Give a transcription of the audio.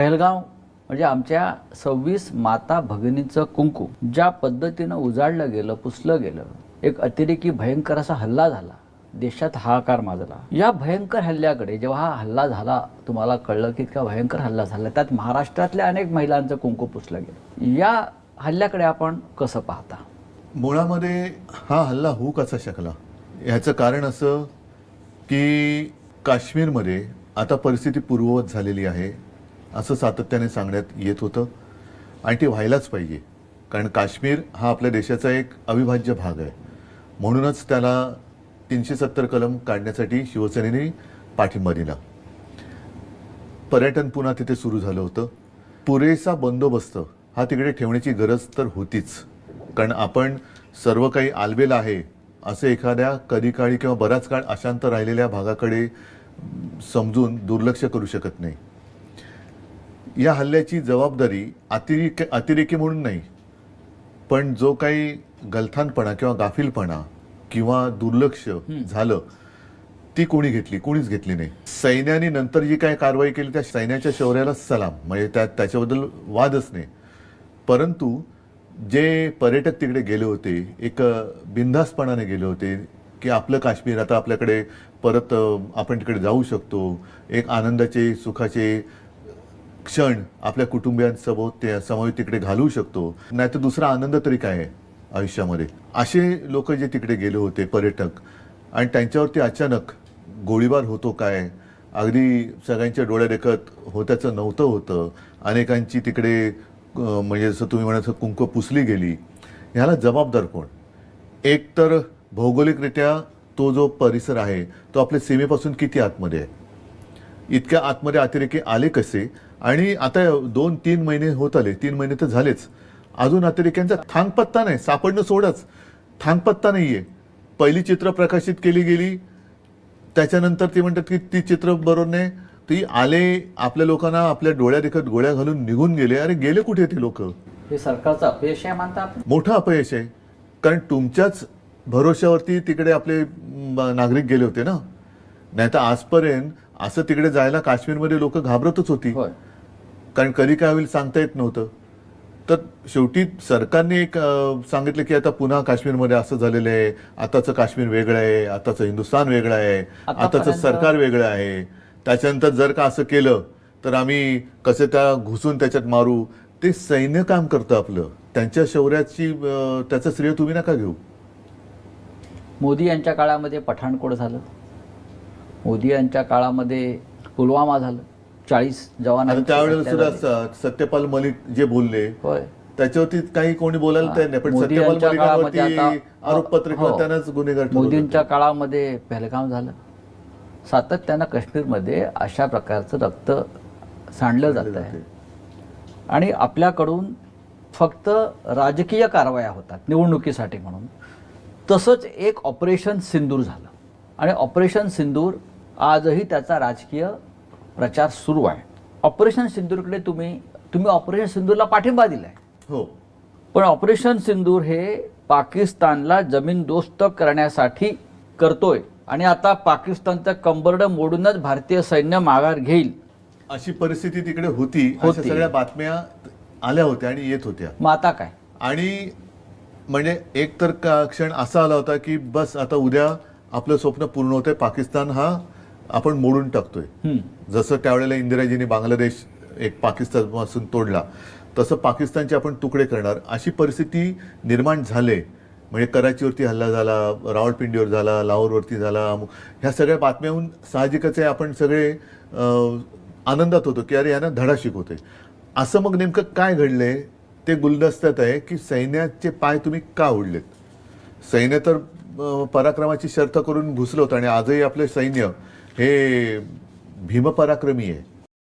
पहलगाव म्हणजे आमच्या सव्वीस माता भगिनींचं कुंकू ज्या पद्धतीनं उजाडलं गेलं पुसलं गेलं एक अतिरेकी भयंकर असा हल्ला झाला. देशात हाहाकार माजला. या भयंकर हल्ल्याकडे जेव्हा हा हल्ला झाला तुम्हाला कळलं की इतका भयंकर हल्ला झाला. त्यात महाराष्ट्रातल्या अनेक महिलांचं कुंकू पुसलं गेलं. या हल्ल्याकडे आपण कसं पाहता? मुळामध्ये हा हल्ला होऊ कसा शकला? ह्याचं कारण असं की काश्मीरमध्ये आता परिस्थिती पूर्ववत झालेली आहे. असं सातत्याने सांगण्यात येत होतं. आणि ती व्हायलाच पाहिजे. कारण काश्मीर हा आपल्या देशाचा एक अविभाज्य भाग आहे. म्हणूनच त्याला तीनशे सत्तर कलम काढण्यासाठी शिवसेनेने पाठिंबा दिला. पर्यटन पुन्हा तिथे सुरू झालं होतं. पुरेसा बंदोबस्त हा तिकडे ठेवण्याची गरज तर होतीच. कारण आपण सर्व काही आलबेल आहे असं एखाद्या कधी काळी किंवा बराच काळ अशांत राहिलेल्या भागाकडे समजून दुर्लक्ष करू शकत नाही. या हल्ल्याची जबाबदारी अतिरेक अतिरेकी म्हणून नाही. पण जो काही गलथानपणा किंवा गाफीलपणा किंवा दुर्लक्ष झालं ती कोणी घेतली? कोणीच घेतली नाही. सैन्याने नंतर जी काय कारवाई केली त्या सैन्याच्या शौर्याला सलाम. म्हणजे त्या त्याच्याबद्दल वादच नाही. परंतु जे पर्यटक तिकडे गेले होते एक बिनधास्तपणाने गेले होते की आपलं काश्मीर आता आपल्याकडे परत आपण तिकडे जाऊ शकतो. एक आनंदाचे सुखाचे क्षण आपल्या कुटुंबियांसोबत ते समावेश तिकडे घालवू शकतो. नाही तर दुसरा आनंद तरी काय आहे आयुष्यामध्ये? असे लोक जे तिकडे गेले होते पर्यटक आणि त्यांच्यावरती अचानक गोळीबार होतो काय? अगदी सगळ्यांच्या डोळ्या देखत होत्याचं नव्हतं होतं. अनेकांची तिकडे म्हणजे जसं तुम्ही म्हणायचं कुंकू पुसली गेली. ह्याला जबाबदार कोण? एक तर भौगोलिकरित्या तो जो परिसर आहे तो आपल्या सीमेपासून किती आतमध्ये आहे? इतक्या आतमध्ये अतिरेकी आले कसे? आणि आता दोन तीन महिने होत आले. तीन महिने तर झालेच. अजून अतिरेक्यांचा थांगपत्ता नाही. सापडणं सोडच. थांगपत्ता नाहीये. पहिली चित्र प्रकाशित केली गेली. त्याच्यानंतर ते म्हणतात की ती चित्र बरोबर नाही. ती आले आपल्या लोकांना आपल्या डोळ्या देखत गोळ्या घालून निघून गेले. अरे गेले कुठे ते लोक? हे सरकारचं अपयश आहे आपण? मोठं अपयश आहे. कारण तुमच्याच भरोश्यावरती तिकडे आपले नागरिक गेले होते ना? नाही तर आजपर्यंत असं तिकडे जायला काश्मीरमध्ये लोक घाबरतच होती. कारण कधी काय होईल सांगता येत नव्हतं. तर शेवटी सरकारने एक सांगितलं की आता पुन्हा काश्मीरमध्ये असं झालेलं आहे. आताचं काश्मीर वेगळं आहे. आताचं हिंदुस्थान वेगळं आहे. आताचं सरकार वेगळं आहे. त्याच्यानंतर जर का असं केलं तर आम्ही कसे त्या घुसून त्याच्यात मारू? ते सैन्य काम करतं आपलं. त्यांच्या शौर्याची त्याचं श्रेय तुम्ही नका घेऊ. मोदी यांच्या काळामध्ये पठाणकोट झालं. मोदी यांच्या काळामध्ये पुलवामा झालं. चाळीस आता जवानांची त्यावेळेला सत्यपाल मलिक जे बोलले होय. त्याच्यावरती काही कोणी बोलायला तयार नाही पण मोदी सत्यपाल यांच्या काळामध्ये मलिकावरती आता- आरोप पत्रिका हो. त्यांनाच गुन्हेगार. मोदींच्या काळामध्ये पहलगाम झालं. सातत्यानं काश्मीरमध्ये अशा प्रकारचं रक्त सांडलं जात आहे आणि आपल्याकडून फक्त राजकीय कारवाया होतात निवडणुकीसाठी म्हणून. तसंच एक ऑपरेशन सिंदूर झालं. आणि ऑपरेशन सिंदूर आजही त्याचा राजकीय प्रचार सुरू आहे. ऑपरेशन सिंदूरकडे तुम्ही तुम्ही ऑपरेशन सिंदूरला पाठिंबा दिलाय. हो. पण ऑपरेशन सिंदूर हे पाकिस्तानला जमीनदोस्त करण्यासाठी करतोय आणि आता पाकिस्तानचं कंबरड मोडूनच भारतीय सैन्य माघार घेईल. अशी परिस्थिती तिकडे होती. सगळ्या बातम्या आल्या होत्या आणि येत होत्या. मग आता काय? आणि म्हणजे एक तर का- क्षण असा आला होता की बस आता उद्या आपलं स्वप्न पूर्ण होतंय. पाकिस्तान हा आपण मोडून टाकतोय. जसं त्यावेळेला इंदिराजींनी बांगलादेश एक पाकिस्तानपासून तोडला तसं पाकिस्तानचे आपण तुकडे करणार. अशी परिस्थिती निर्माण झाले म्हणजे कराचीवरती हल्ला झाला रावळपिंडीवर झाला लाहोरवरती झाला ह्या सगळ्या बातम्याहून साहजिकच आहे आपण सगळे आनंदात होतो की अरे यांना धडा शिकवतोय. असं मग नेमकं काय घडलंय? ते गुलदस्त्यात आहे की सैन्याचे पाय तुम्ही का ओढलेत सैन्य तर पराक्रमाची शर्थ करून घुसलं होतं आणि आजही आपले सैन्य हे भीमपराक्रमी आहे.